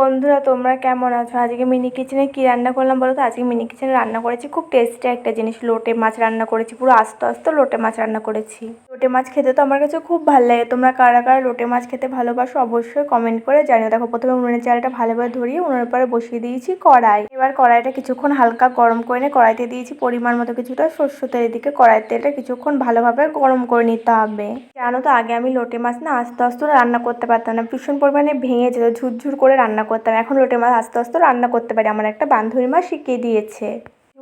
বন্ধুরা, তোমরা কেমন আছো? আজকে মিনি কিচেনে কি রান্না করলাম বলো তো? আজকে মিনি কিচেনে রান্না করেছি, খুব টেস্টি একটা জিনিস। লোটে মাছ রান্না করেছি, পুরো আস্ত আস্ত লোটে মাছ রান্না করেছি। লোটে মাছ খেতে তো আমার কাছে খুব ভালো লাগে। তোমরা কারা কারা লোটে মাছ খেতে ভালোবাসো অবশ্যই কমেন্ট করে জানিও। দেখো, প্রথমে উনুনের চালটা ভালোভাবে ধরিয়ে উনুনের পরে বসিয়ে দিয়েছি কড়াই। এবার কড়াইটা কিছুক্ষণ হালকা গরম করে নিয়ে কড়াইতে দিয়েছি পরিমাণ মতো কিছুটা সর্ষে তেল এদিকে কড়াইয়ের তেলটা কিছুক্ষণ ভালোভাবে গরম করে নিতে হবে। জানো তো, আগে আমি লোটে মাছ না আস্তে আস্তে রান্না করতে পারতাম না। ভীষণ পরিমাণে ভেঙে যেত, ঝুরঝুর করে রান্না করতাম। এখন লোটে মাছ আস্তে আস্তে রান্না করতে পারি। আমার একটা বান্ধবী মা শিখিয়ে দিয়েছে।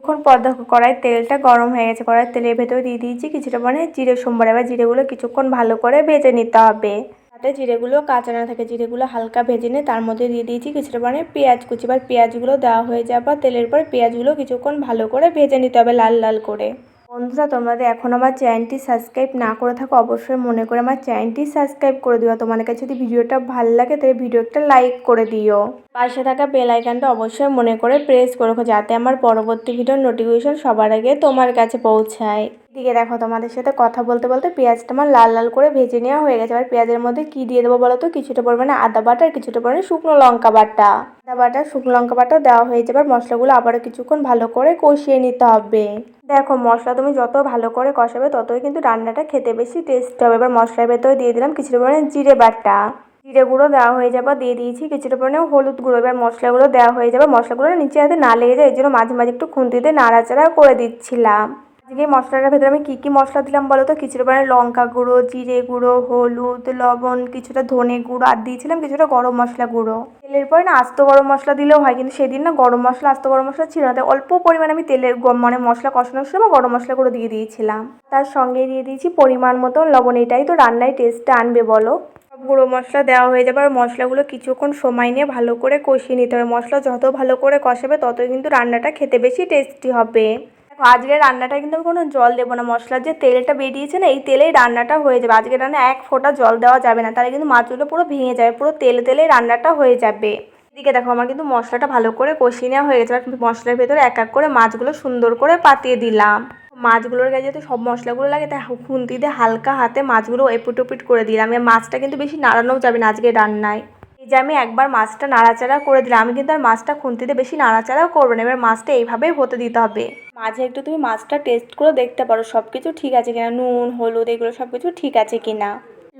কিছুক্ষণ পর দেখো কড়াইয়ের তেলটা গরম হয়ে গেছে। কড়াইয়ের তেলের ভেতরে দিয়ে দিয়েছি কিছুটা মানে জিরে সোমবার। এবার জিরেগুলো কিছুক্ষণ ভালো করে ভেজে নিতে হবে। তাতে জিরেগুলো কাঁচা না থাকে, জিরেগুলো হালকা ভেজে নিয়ে তার মধ্যে দিয়ে দিয়েছি কিছুটা মানে পেঁয়াজ কুচি। এবার পেঁয়াজগুলো দেওয়া হয়ে যাওয়ার তেলের পর পেঁয়াজগুলো কিছুক্ষণ ভালো করে ভেজে নিতে হবে লাল লাল করে। বন্ধুরা, তোমাদের এখন আমার চ্যানেলটি সাবস্ক্রাইব না করে থাকো অবশ্যই মনে করে আমার চ্যানেলটি সাবস্ক্রাইব করে দিও। তোমাদের কাছে যদি ভিডিওটা ভালো লাগে তাহলে ভিডিওটা লাইক করে দিও। পাশে থাকা বেল আইকনটা অবশ্যই মনে করে প্রেস করে রাখো যাতে আমার পরবর্তী ভিডিওর নোটিফিকেশন সবার আগে তোমার কাছে পৌঁছায়। দিকে দেখো তোমাদের সাথে কথা বলতে বলতে পেঁয়াজটা আমার লাল লাল করে ভেজে নেওয়া হয়ে গেছে। এবার পেঁয়াজের মধ্যে কি দিয়ে দেবো বলো তো? কিছুটা পরিমাণে আদা বাটা আর কিছুটা পরিমাণে শুকনো লঙ্কা বাটা। আদা বাটা, শুকনো লঙ্কা বাটা দেওয়া হয়ে যাবে। আর মশলাগুলো আবারও কিছুক্ষণ ভালো করে কষিয়ে নিতে হবে। দেখো মশলা তুমি যত ভালো করে কষাবে ততই কিন্তু রান্নাটা খেতে বেশি টেস্ট হবে। এবার মশলার ভেতরে দিয়ে দিলাম কিছুটা পরিমাণে জিরে বাটা। জিরে গুঁড়ো দেওয়া হয়ে যাবে, দিয়ে দিয়েছি কিছুটা পরিমাণে হলুদ গুঁড়ো। এবার মশলাগুলো দেওয়া হয়ে যাবে, মশলাগুলো নিচে হাতে না লেগে যায়, এই জন্য মাঝে মাঝে একটু খুন্তিতে নাড়াচাড়া করে দিচ্ছিলাম। আজকে মশলাটার ভেতরে আমি কী কী মশলা দিলাম বলো তো? কিছুটা পরিমাণে লঙ্কা গুঁড়ো, জিরে গুঁড়ো, হলুদ, লবণ, কিছুটা ধনে গুঁড়ো, আর দিয়েছিলাম কিছুটা গরম মশলা গুঁড়ো। তেলের পরে না আস্ত গরম মশলা দিলেও হয়, কিন্তু সেদিন না গরম মশলা, আস্ত গরম মশলা ছিল না, তাই অল্প পরিমাণে আমি তেলের মানে মশলা কষানোর সময় গরম মশলা গুঁড়ো দিয়ে দিয়েছিলাম। তার সঙ্গে দিয়ে দিয়েছি পরিমাণ মতো লবণ, এটাই তো রান্নায় টেস্টটা আনবে বলো। সব গুঁড়ো মশলা দেওয়া হয়ে যাবে আর মশলাগুলো কিছুক্ষণ সময় নিয়ে ভালো করে কষিয়ে নিতে হবে। মশলা যত ভালো করে কষাবে ততই কিন্তু রান্নাটা খেতে বেশি টেস্টি হবে। দেখো আজকের রান্নাটা কিন্তু আমি কোনো জল দেবো না। মশলার যে তেলটা বেরিয়েছে না, এই তেলেই রান্নাটা হয়ে যাবে। আজকে রান্না এক ফোঁটা জল দেওয়া যাবে না। তাহলে কিন্তু মাছগুলো পুরো ভেঙে যাবে, পুরো তেলে তেলে রান্নাটা হয়ে যাবে। এদিকে দেখো, আমার কিন্তু মশলাটা ভালো করে কষিয়ে নেওয়া হয়ে গেছে। মশলার ভেতরে এক এক করে মাছগুলো সুন্দর করে পাতিয়ে দিলাম। মাছগুলোর গায়ে যাতে সব মশলাগুলো লাগে, তাই খুন্তি দিয়ে হালকা হাতে মাছগুলো এপুট ওপিট করে দিলাম। এবার মাছটা কিন্তু বেশি নাড়ানোও যাবে না আজকে রান্নায়। এই যে আমি একবার মাছটা নাড়াচাড়া করে দিলাম, আমি কিন্তু আর মাছটা খুন্তিতে বেশি নাড়াচাড়াও করব না, এবার মাছটা এইভাবেই হতে দিতে হবে। মাঝে একটু তুমি মাছটা টেস্ট করে দেখতে পারো সব কিছু ঠিক আছে কিনা, নুন, হলুদ, এগুলো সব কিছু ঠিক আছে কিনা।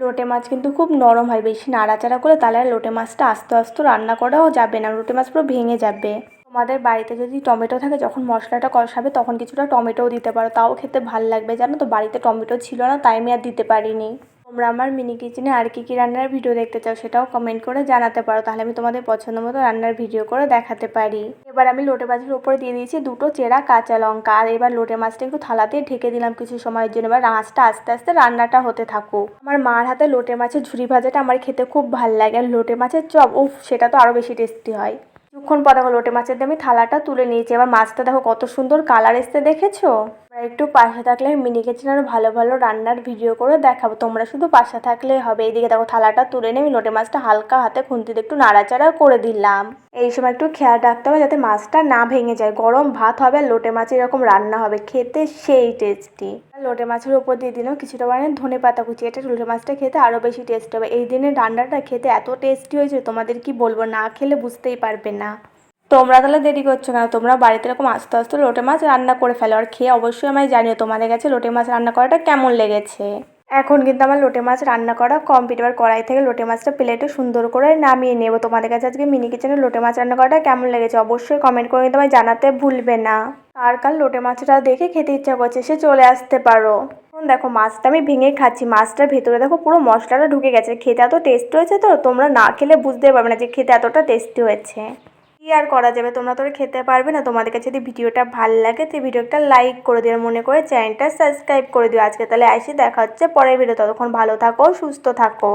লোটে মাছ কিন্তু খুব নরম হয়, বেশি নাড়াচাড়া করে তাহলে আর লোটে মাছটা আস্তে আস্তে রান্না করাও যাবে না, লোটে মাছ পুরো ভেঙে যাবে। তোমাদের বাড়িতে যদি টমেটো থাকে, যখন মশলাটা কষাবে, তখন কিছুটা টমেটোও দিতে পারো। তাও খেতে ভালো লাগবে, জানো তো? বাড়িতে টমেটো ছিল না, তাই আমি আর দিতে পারিনি। তোমরা আমার মিনি কিচেনে আর কি কী রান্নার ভিডিও দেখতে চাও, সেটাও কমেন্ট করে জানাতে পারো। তাহলে আমি তোমাদের পছন্দ মতো রান্নার ভিডিও করে দেখাতে পারি। এবার আমি লোটে মাছের উপরে দিয়ে দিয়েছি দুটো চেরা কাঁচা লঙ্কা। আর এবার লোটে মাছটা একটু থালাতে ঢেকে দিলাম কিছু সময়ের জন্য। এবার মাছটা আস্তে আস্তে রান্নাটা হতে থাকুক। আমার মার হাতে লোটে মাছের ঝুরি ভাজাটা আমার খেতে খুব ভালো লাগে। আর লোটে মাছের চপ, উফ, সেটা তো আরও বেশি টেস্টি হয়। কিছুক্ষণ পর দেখো লোটে মাছের দিয়ে আমি থালাটা তুলে নিয়েছি। এবার মাছটা দেখো কত সুন্দর কালার এসতে দেখেছ? একটু পাশে থাকলে মিনি কিচেন আরও ভালো ভালো রান্নার ভিডিও করে দেখাবো। তোমরা শুধু পাশে থাকলে হবে। এইদিকে দেখো থালাটা তুলে নিয়ে আমি লোটে মাছটা হালকা হাতে খুন্তিতে একটু নাড়াচাড়া করে দিলাম। এই সময় একটু খেয়াল রাখতে হবে যাতে মাছটা না ভেঙে যায়। গরম ভাত হবে, লোটে মাছ এরকম রান্না হবে। খেতে সেই টেস্টি। লোটে মাছের উপর দিয়ে দিলাম কিছুটা মানে ধনে পাতা কুচি। এটা লোটে মাছটা খেতে আরও বেশি টেস্ট হবে। এই দিনের রান্নাটা খেতে এত টেস্টি হয়েছে, তোমাদের কি বলব? না খেলে বুঝতেই পারবে না। তোমরা তাহলে দেরি করছ কেন? তোমরা বাড়িতে এরকম আস্তে আস্তে লোটে মাছ রান্না করে ফেলো। আর খেয়ে অবশ্যই আমায় জানিও তোমাদের কাছে লোটে মাছ রান্না করাটা কেমন লেগেছে। এখন কিন্তু আমার লোটে মাছ রান্না করা কমপ্লিট এবার কড়াই থেকে লোটে মাছটা প্লেটে সুন্দর করে নামিয়ে নেব। তোমাদের কাছে আজকে মিনি কিচেনে লোটে মাছ রান্না করাটা কেমন লেগেছে অবশ্যই কমেন্ট করে কিন্তু আমায় জানাতে ভুলবে না। আর কাল লোটে মাছটা দেখে খেতে ইচ্ছা করছে সে চলে আসতে পারো। এখন দেখো মাছটা আমি ভেঙে খাচ্ছি। মাছটার ভেতরে দেখো পুরো মশলাটা ঢুকে গেছে। খেতে এত টেস্ট হয়েছে তো, তোমরা না খেলে বুঝতে পারবে না যে খেতে এতটা টেস্টি হয়েছে। কি আর করা যাবে? তোমরা তো খেতে পারবে না। তোমাদের কাছে যদি ভিডিওটা ভালো লাগে, তো ভিডিওটা লাইক করে দিও। মনে করে চ্যানেলটা সাবস্ক্রাইব করে দিও। আজকে তাহলে আসি, দেখা হচ্ছে পরের ভিডিও ততক্ষণ ভালো থাকো, সুস্থ থাকো।